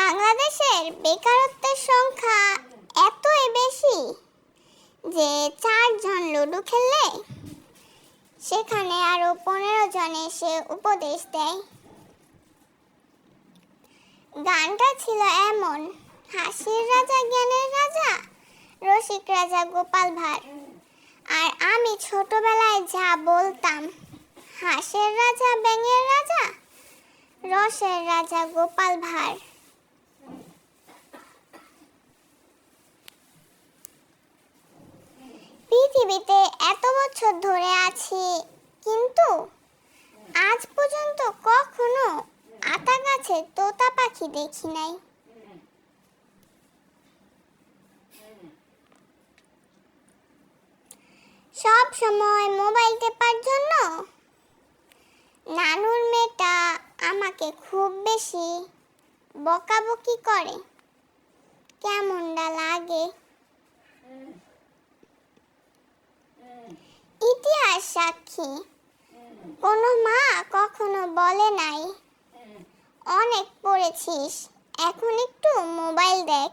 বাংলাদেশের বেকারত্বের সংখ্যা এতই বেশি যে চারজন লুডো খেললে সেখানে আরও পনেরো জন এসে উপদেশ দেয়। গানটা ছিল এমন, হাসির রাজা, জ্ঞানের রাজা, রসিক রাজা, গোপাল ভাঁড়। আর আমি ছোটবেলায় যা বলতাম, হাসের রাজা, ব্যাঙের রাজা, রসের রাজা, গোপাল ভাঁড়। আছি, কিন্তু আজ পর্যন্ত কখনো আতা গাছে তোতা পাখি দেখি নাই। সব সময় মোবাইল টেপার জন্য নানুর মেয়েটা আমাকে খুব বেশি বকাবকি করে। কেমনটা লাগে? সাক্ষী কোনো মা কখনো বলে নাই অনেক পড়েছিস এখন একটু মোবাইল দেখ।